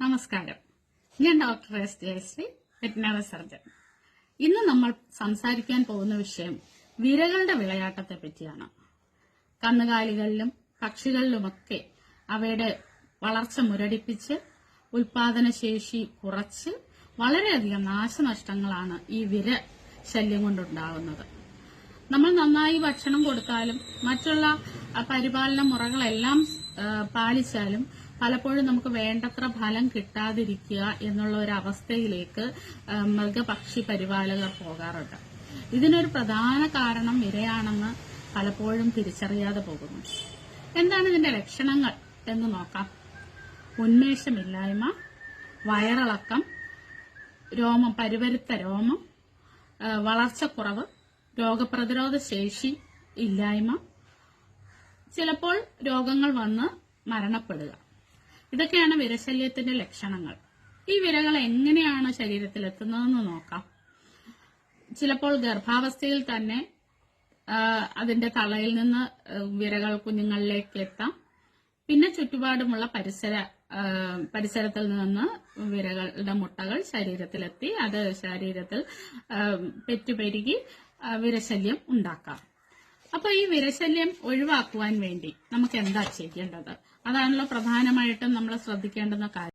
നമസ്കാരം. ഞാൻ doctor S Jayashree veterinary surgeon. ഇന്ന് നമ്മൾ സംസാരിക്കാൻ പോകുന്ന വിഷയം വിരകളുടെ വിളയാട്ടത്തെ പറ്റിയാണ്. കന്നുകാലികളിലും പക്ഷികളിലുമൊക്കെ അവയുടെ വളർച്ച മുരടിപ്പിച്ച് ഉൽപാദനശേഷി കുറച്ച് വളരെയധികം നാശനഷ്ടങ്ങളാണ് ഈ വിര ശല്യം കൊണ്ടുണ്ടാകുന്നത്. നമ്മൾ നന്നായി ഭക്ഷണം കൊടുത്താലും മറ്റുള്ള പരിപാലന മുറകളെല്ലാം പാലിച്ചാലും പലപ്പോഴും നമുക്ക് വേണ്ടത്ര ഫലം കിട്ടാതിരിക്കുക എന്നുള്ള ഒരു അവസ്ഥയിലേക്ക് മൃഗപക്ഷി പരിപാലകർ പോകാറുണ്ട്. ഇതിനൊരു പ്രധാന കാരണം ഇരയാണെന്ന് പലപ്പോഴും തിരിച്ചറിയാതെ പോകുന്നു. എന്താണ് ഇതിന്റെ ലക്ഷണങ്ങൾ എന്ന് നോക്കാം. ഉന്മേഷമില്ലായ്മ വയറിളക്കം രോമം പരുവരുത്ത രോമം വളർച്ച വളർച്ചക്കുറവ് രോഗപ്രതിരോധ ശേഷി ഇല്ലായ്മ ചിലപ്പോൾ രോഗങ്ങൾ വന്ന് മരണപ്പെടുക. ഇതൊക്കെയാണ് വിരശല്യത്തിന്റെ ലക്ഷണങ്ങൾ. ഈ വിരകൾ എങ്ങനെയാണ് ശരീരത്തിൽ എത്തുന്നതെന്ന് നോക്കാം. ചിലപ്പോൾ ഗർഭാവസ്ഥയിൽ തന്നെ അതിന്റെ തളയിൽ നിന്ന് വിരകൾ കുഞ്ഞുങ്ങളിലേക്ക് എത്താം. പിന്നെ ചുറ്റുപാടുമുള്ള പരിസര പരിസരത്തിൽ നിന്ന് വിരകളുടെ മുട്ടകൾ ശരീരത്തിലെത്തി അത് ശരീരത്തിൽ പെറ്റുപെരുകി വിരശല്യം ഉണ്ടാക്കാം. അപ്പൊ ഈ വിരശല്യം ഒഴിവാക്കുവാൻ വേണ്ടി നമുക്ക് എന്താ ചെയ്യേണ്ടത്? അതാണല്ലോ പ്രധാനമായിട്ടും നമ്മൾ ശ്രദ്ധിക്കേണ്ടുന്ന കാര്യം.